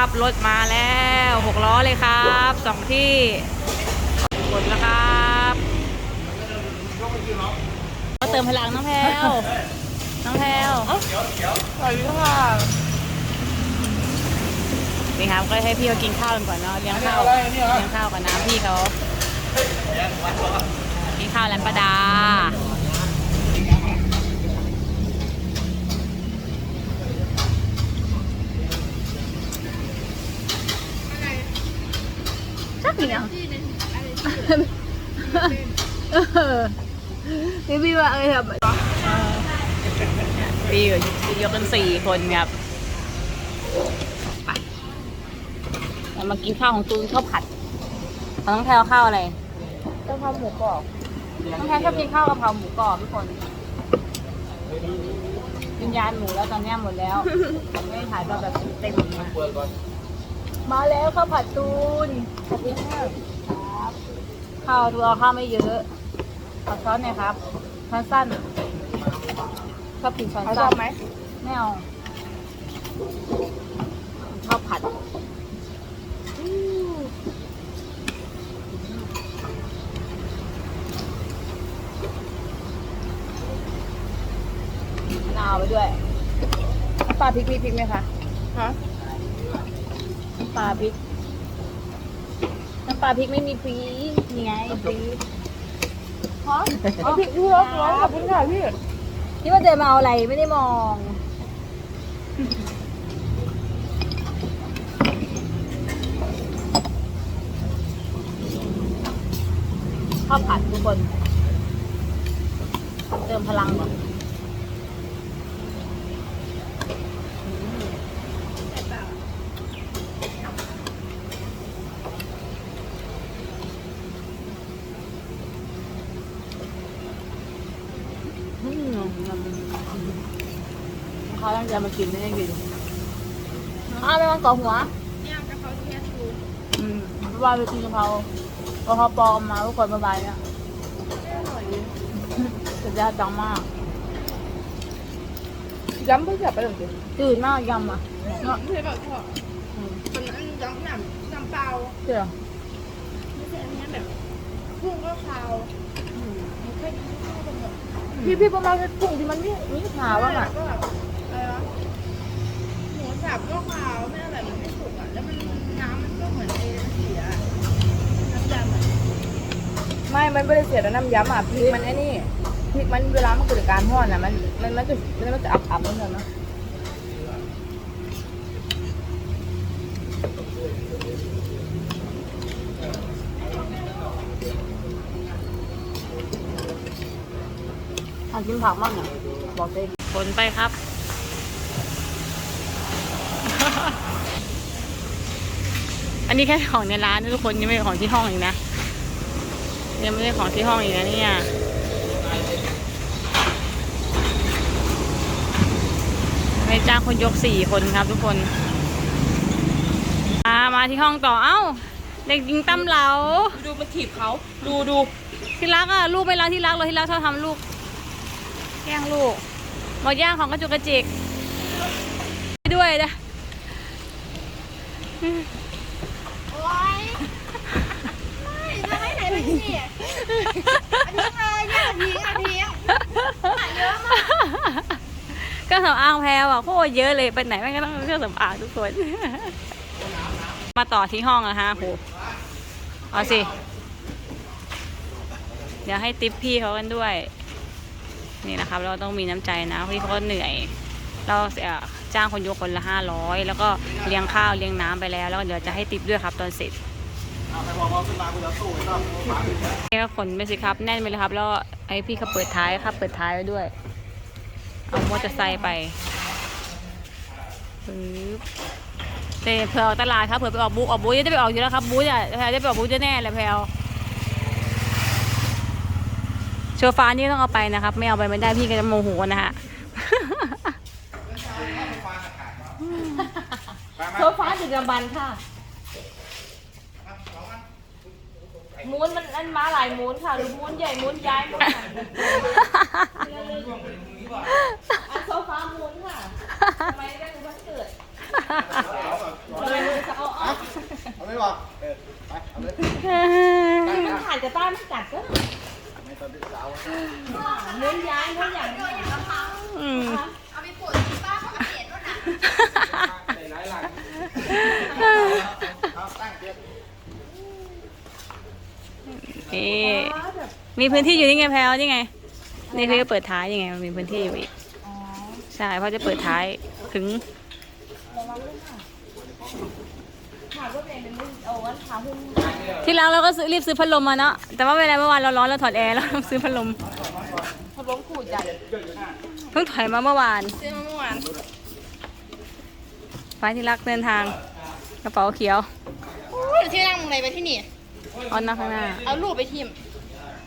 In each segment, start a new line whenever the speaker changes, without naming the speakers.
ครับ รถมาแล้วหกล้อเลยครับสองที่กดแล้วครับมาเติมพลังน้องแพลวน้องแพลว
สวัสดีค่ะ
นี่ครับก็ให้พี่เขากินข้าวกันก่อนเนาะเลี้ยงข้าวเลี้ยงข้าวกับน้ำพี่เขากินข้าวร้านประดา
ชักเหนียว พี่พี่ว่าเอ้ยทำ
พี่อยู่ยกกันสี่คนครับไปเรามากินข้าวของตูนข้าวผัดของน้องแพลวข้าวอะไร
กะเพราหมูกรอบ
น้องแพลวชอบกินข้าวกะเพราหมูกรอบทุกคนวิญญาณหมูแล้วตอนเนี้ยหมดแล้ว ไม่ได้ถ่ายแบบเต็มๆนะ
มาแล้วข้าวผัดตูนขอบคุณค่ะ
ข้าวดูเอาข้าวไม่เยอะขอช้อนหน่อยครับช้อนสั้นชอบกินช้อน
เขาช
สั้
อนบไหม
ไม่เอาข้าวผัดมะนาวไปด้วย
ปลาพริกมีพริกไหมคะฮะ
น้ำปลาพริกน้ำ ปลาพริกไม่มีพริกนี่ไงพริก
ฮะเอาพริกด้วยเหรอขอบคุณค่ะพี่
นี่ว่าเดินมาเอาอะไรไม่ได้มองข้าวผัดทุกคน เติมพลังก่อน เขาตั้งใจมากินไม่ได้กินอ้าวไม่มันก่อหัว
เนี่ยกะเพราเทียชู
อืมเมื่อวานไปกินกะเพรากะเพราปลอมมาทุกคนมาบายเนี่ย
อร่อยดี
สุดยอดจังมาก
ย้ำเพื่อจะไปหรือเปล่า
จืดมากยำอะเนาะ
ไม่ใช่แบบทอด
อืม
มันอันย้ำน้ำน้ำเปล่า
เจ๋อ
ไม่ใช่อันนี้แบบกุ้งก็คาวพี่พี่ประมาณกุ้งที่มันนี่
นี่ขาวอะ
ก็แบบอะไรวะหมู สับก็คาวไม่อะไรมันไม่สุกอะ แล้วมันน้ำมันก็เหมือนเอเสียน้ำยำอะไม่ มันไม่ได้เสียแต่น้ำยำอะพริกมันไอ้นี่พริกมันเวลามันเกิดการทอดอะมันมันมันจะมันมันจะอับอับๆนิดนึงนะ
ทานกินผักบ้างอะบอกเลยผลไปครับ นนี้แค่ของในร้านนะทุกคนยังไม่ใช่ของที่ห้องอีกนะยังไม่ได้ของที่ห้องอีกนะเนี่ยให้จ้างคนยกสี่คนครับทุกคนมามาที่ห้องต่อ เอ้า เด็กหญิงตั้มเหลา
ดูมันถีบเขา ดูดู
ที่รักอะ ลูกไม่รักที่รักเลยที่รักชอบทำลูกแกล้งลูกหมดย่างของกระจุกกระจิกไปด้วยนะ
โอ๊ยไม่จะให้ ไหนไปสิอันนี้เลยเนี่ยอันทิ้เยอะมาก
ก็สำอางแพรวอะโคตรเยอะเลยไปไหนแม่งก็ต้องเครื่องสำอางทุกคน มาต่อที่ห้องอะฮะโหเอาสิ เดี๋ยวให้ติปพี่เขากันด้วย นี่นะครับ เราต้องมีน้ำใจนะพี่เขาเหนื่อย เราเสียจ้างคนยกคนละห้าร้อยแล้วก็เลี้ยงข้าวเลี้ยงน้ำไปแล้ว แล้วเดี๋ยวจะให้ติปด้วยครับตอนเสร็จ นี่ก็ขนไปสิครับ แน่นไปเลยครับ แล้วไอพี่เขาเปิดท้ายครับ เปิดท้ายไว้ด้วย เอามอเตอร์ไซค์ไปปึ๊บเตะเผื่อออกตลาดครับเผื่อไปออกบูธออกบูธจะไปออกอยู่แล้วครับบูธอะแพลวจะไปออกบูธจะแน่เลยแพลวโชฟ้านี่ต้องเอาไปนะครับ ไม่เอาไปไม่ได้พี่ก็จะโมโหนะฮะโซฟาดึกดำบรรพ์ค่ะ มูนมันอันมาหลายมูนค่ะหรือมูนใหญ่มูนย้ายมูนไหนอะโซฟามูนค่ะทำไมได้รู้วันเกิดทำไมรู้
ออกเออไปเอาเลย
มันขาดจะต้านไม่กัดก็
ไม่ตอนเป็นสาว
เน้นย้ายเน้นอย่าง
อืม
เอาไปปวดที่ป้าเขาเปลี่ยนรถนะ
ใส่ร้ายหลังเอาตั้งเตียง
นี่มีพื้นที่อยู่นี่ไงแพลวนี่ไง นี่คือเปิดท้ายยังไงมันมีพื้นที่อยู่อีกใช่เพราะจะเปิดท้ายถึงที่ร้านเราก็ซื้อรีบซื้อพัดลมมาเนาะแต่ว่าเวลาเมื่อวานเราร้อนเราถอดแอร์แล้วต้องซื้อพัดลม
พัดลมขูดใหญ่
เพิ่งถอยมาเมื่อวาน
ซื้อมาเมื่อวาน
ฟ้าที่รักเดินทางกระเป๋าเขียว
อุ้ยที่นั่งมึงอะไรไปที่นี่
ออนหน้าข้างหน้า
เอาลูกไปทิม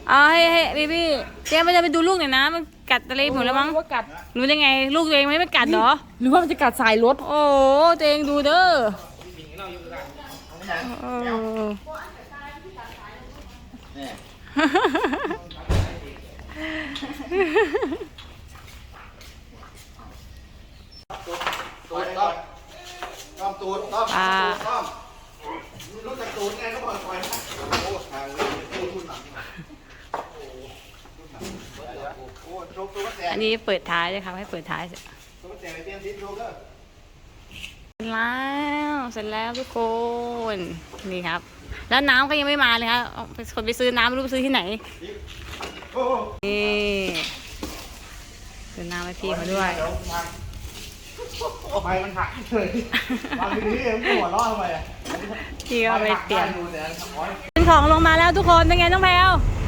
เอาให้ให้บีบี้เจ๊มันจะไปดูลูกหน่อยนะ มันกัดอะไรหมดแล้วมั้ง
ว่ากัด
รู้ได้ไง ลูกตัวเองไม่ไม่กัดเหรอ
หรือว่ามันจะกัดสายรถ
โอ้โหตัวเองดูเด้อโอ้
นี่ตูดต้องต้องตูดต้อง
อ่า
ต้องรู้จักตูดไงก็ปล่อยปล่อยนะโอ้ทางนี้ตูดทุนหนักโอ้ทุนหนักโอ้โชคตัวแส
อั นนี้เปิดท้ายเลยครับให้เปิดท้ายเสร็จ
ตัวแสไปเตรียมทิศโชคเกอร์
แล้วเสร็จแล้วทุกคนนี่ครับ แล้วน้ำก็ยังไม่มาเลยครับเอาไปคนไปซื้อน้ำไม่รู้ไปซื้อที่ไหน
โอ้
นี่ซื้อน้ำให้พี่เขาด้วย
เดี๋ยวทางโอ้ไปมันหักเลยบางทีนี่มันหัวเราะทำไมอะ
พี่ก็ไปเปลี่ยน
ดูเนี่ยโอ้ย
เป็นของลงมาแล้วทุกคนเป็นไงน้องแพลวก็ยังเละ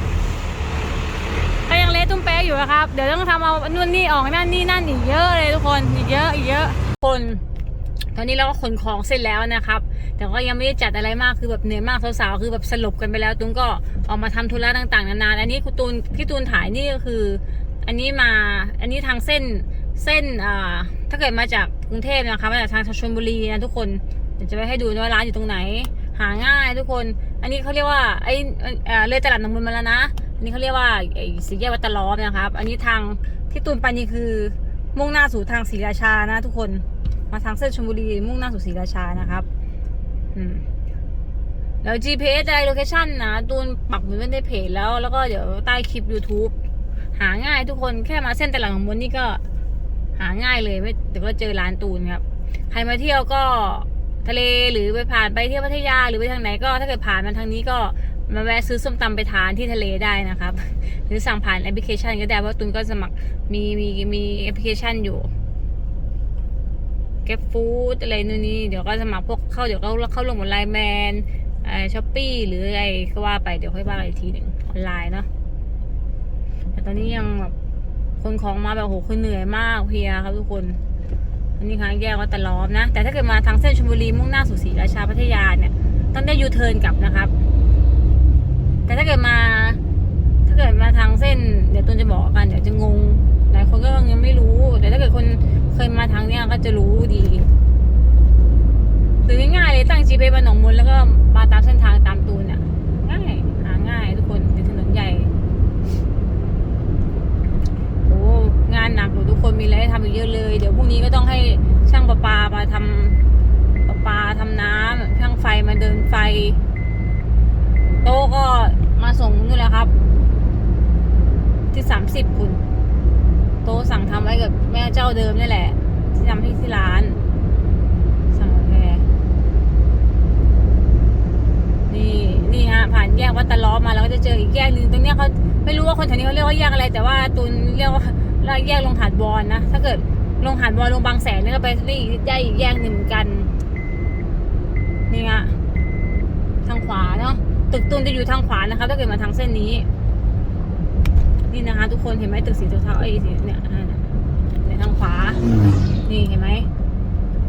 ตุ้มแป๊ะอยู่นะครับ เดี๋ยวต้องทำเอานู่นนี่ออกนั่นนี่นั่นอีกเยอะเลยทุกคนอีกเยอะอีกเยอะคน ตอนนี้เราก็ขนของเสร็จแล้วนะครับ แต่ก็ยังไม่ได้จัดอะไรมากคือแบบเหนื่อยมากสาวๆคือแบบสลบกันไปแล้วตุ้มก็ออกมาทำธุระต่างๆ นานาอันนี้คุณตูนพี่ตูนถ่ายนี่ก็คือ อันนี้มาอันนี้ทางเส้นเส้นอ่าถ้าเกิดมาจากกรุงเทพนะคะมาจากทางชลบุรีนะทุกคนเดี๋ยวจะไปให้ดูว่าร้านอยู่ตรงไหน หาง่ายทุกคน อันนี้เขาเรียกว่าไอ้เอ่อเลยตลาดหนองมนมาแล้วนะ อันนี้เขาเรียกว่าไอ้สี่แยกวัดตะล้อมนะครับ อันนี้ทางที่ตูนไปนี่คือมุ่งหน้าสู่ทางศรีราชานะทุกคนมาทางเส้นชลบุรีมุ่งหน้าสู่ศรีราชานะครับ อืมแล้ว GPS อะไรโลเคชั่นนะตูนปักหมุดไว้ในเพจแล้ว แล้วก็เดี๋ยวใต้คลิป YouTube หาง่ายทุกคนแค่มาเส้นตลาดของมนนี่ก็หาง่ายเลยไม่เดี๋ยวก็เจอร้านตูนครับ ใครมาเที่ยวก็ทะเลหรือไปผ่านไปเที่ยวพัทยาหรือไปทางไหนก็ถ้าเกิดผ่านมาทางนี้ก็ มาแวะซื้อส้มตำไปทานที่ทะเลได้นะครับ หรือสั่งผ่านแอปพลิเคชันก็ได้เพราะตูนก็สมัครมีมีมีแอปพลิเคชันอยู่เก็บฟู้ดอะไรนู่นนี่เดี๋ยวก็สมัครพวกเข้าเดี๋ยวก็เข้าลงบนไลน์แมนไอช้อปปี้หรืออะไรก็ว่าไปเดี๋ยวค่อยว่ากันอีกทีหนึ่งออนไลน์เนาะแต่ตอนนี้ยังแบบคนของมาแบบโหคือเหนื่อยมากเพียครับทุกคนอันนี้ค่ะแยกวัดตะล้อมนะ แต่ถ้าเกิดมาทางเส้นชลบุรีมุ่งหน้าสู่ศรีราชาพัทยาเนี่ยต้องได้ยูเทิร์นกลับนะครับ แต่ถ้าเกิดมา ถ้าเกิดมาทางเส้น เดี๋ยวตุนจะบอกกันเดี๋ยวจะงง หลายคนก็ยังไม่รู้ แต่ถ้าเกิดคนเคยมาทางเนี้ยก็จะรู้ดีคือง่ายๆเลยตั้ง GPS มาหนองมนแล้วก็มาตามเส้นทางตามตูนเนี่ยง่ายหาง่ายทุกคนเป็นถนนใหญ่โอ้งานหนักอยู่ทุกคนมีอะไรให้ทำอีกเยอะเลย เดี๋ยวพรุ่งนี้ก็ต้องให้ช่างประปามาทำประปาทำน้ำช่างไฟมาเดินไฟ ก็มาส่งนู่นแหละครับ ที่สามสิบคุณ โตสั่งทำไว้กับแม่เจ้าเดิมนี่แหละ ที่ทำที่ที่ร้าน สั่งกาแฟนี่นี่ฮะ ผ่านแยกวัดตะล้อมาแล้วก็จะเจออีกแยกหนึ่งตรงเนี้ยเขาไม่รู้ว่าคนแถวนี้เขาเรียกว่าแยกอะไร แต่ว่าตูนเรียกว่าแยกลงหาดบอลนะถ้าเกิดลงหาดบอลลงบางแสนเนี่ยก็ไปนี่อีกแยกอีกแยกหนึ่งกัน นี่ฮะทางขวาเนาะ ตึกตูนจะอยู่ทางขวานะคะ ถ้าเกิดมาทางเส้นนี้ นี่นะคะ ทุกคนเห็นไหมตึกสีเทาๆไอ้สีเนี่ยในทางขวา นี่เห็นไหม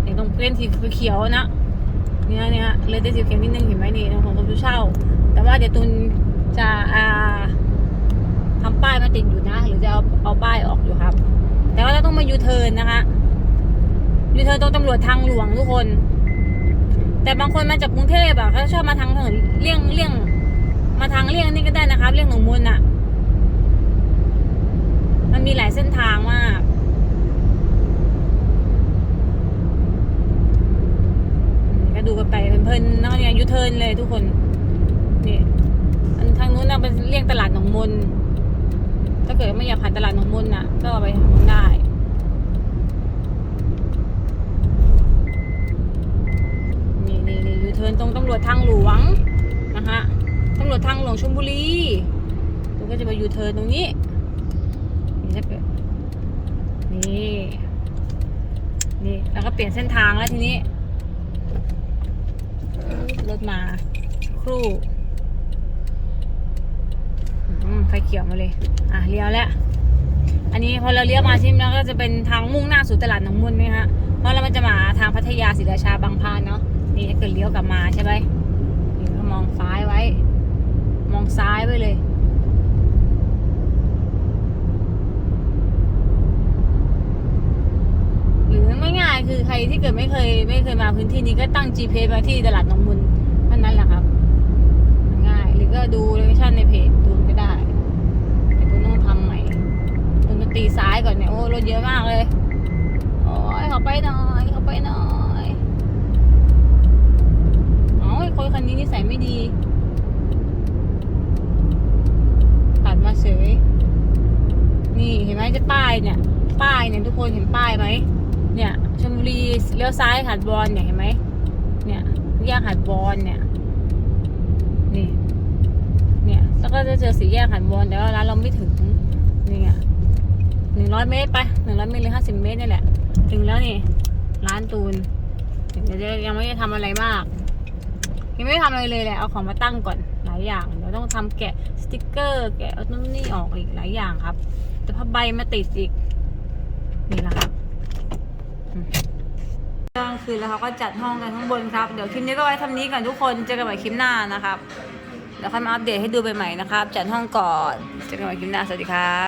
เห็นตรงเล่นสีเขียวนะเนี่ยเนี่ยเลยได้สีเขียวนิดนึงเห็นไหมนี่ตรงของประตูเช่า แต่ว่าเดี๋ยวตุนจะอ่าทำป้ายมาติดอยู่นะ หรือจะเอาเอาป้ายออกอยู่ครับ แต่ว่าเราต้องมายูเทิร์นนะคะยูเทิร์นตรงตำรวจทางหลวงทุกคน แต่บางคนมาจากกรุงเทพอะเขาชอบมาทางถนนเลี่ยงเลี่ยง มาทางเลี่ยงนี่ก็ได้นะครับ เลี่ยงหนองมนอะ มันมีหลายเส้นทางมากก็ดูกันไปเพลินๆนาะเนี่ยยูเทิร์นเลยทุกคนนี่อันทางนู้นน่ะเป็นเรียกตลาดหนองมนถ้าเกิดไม่อยากผ่านตลาดหนองมนน่ะ ก็ไปทางนู้นได้ นี่นี่นี่ยูเทิร์นตรงตำร วจทางหลวงนะคะตำรวจทางหลวงชลบุรีตรงก็จะไปยูเทิร์นตรงนี้นี่นี่นี่แล้วก็เปลี่ยนเส้นทางแล้วทีนี้รถมาครู่ไฟเขียวมาเลย อะเลี้ยวแล้ว อันนี้พอเราเลี้ยวมาช่ไหมแล้วก็จะเป็นทางมุ่งหน้าสู่ตลาดหนองมุนไหมคะเพราะเรามันจะมาทางพัทยาศรีราชาบางพานเนาะ นี่ถ้าเกิดเลี้ยวกลับมาใช่ไหมนี่ก็มองซ้ายไว้ มองซ้ายไว้เลย หรือง่ายๆคือใครที่เกิดไม่เคย ไม่เคยมาพื้นที่นี้ก็ตั้ง GPS มาที่ตลาดหนองมุนเท่านั้นแหละครับ ง่ายหรือก็ดูโลเคชั่นในเพจดูก็ได้แต่คุณต้องทำใหม่คุณตีซ้ายก่อนเนี่ยโอ้รถเยอะมากเลย โอ้ยเขาไปหน่อยเขาไปหน่อย โอ้ยคนคันนี้นิสัยไม่ดี ตัดมาเฉย นี่เห็นไหมจะป้ายเนี่ย ป้ายเนี่ยทุกคนเห็นป้ายไหม เนี่ยชลบุรีเลี้ยวซ้ายหาดบอลเนี่ยเห็นไหม เนี่ยแยกหาดบอลเนี่ย นี่ เนี่ย แล้วก็จะเจอสี่แยกหาดบอลแต่ว่าร้านเราไม่ถึง นี่ไงหนึ่งร้อยเมตรไปหนึ่งร้อยเมตรหรือห้าสิบเมตรนี่แหละ ถึงแล้วนี่ ร้านตูนเดี๋ยวจะยังไม่ได้ทำอะไรมาก ยังไม่ทำอะไรเลยแหละเอาของมาตั้งก่อนหลายอย่างเดี๋ยวต้องทำแกะสติกเกอร์แกะนู่นนี่ออกอีกหลายอย่างครับแต่ผ้าใบมาติดอีกนี่แหละครับกลางคืนแล้วเขาก็จัดห้องกันข้างบนครับเดี๋ยวคลิปนี้ก็ไว้ทำนี้ก่อนทุกคนเจอกันใหม่คลิปหน้านะครับเดี๋ยวค่อยมาอัปเดตให้ดูไปใหม่นะครับ จัดห้องก่อนเจอกันใหม่คลิปหน้าสวัสดีครับ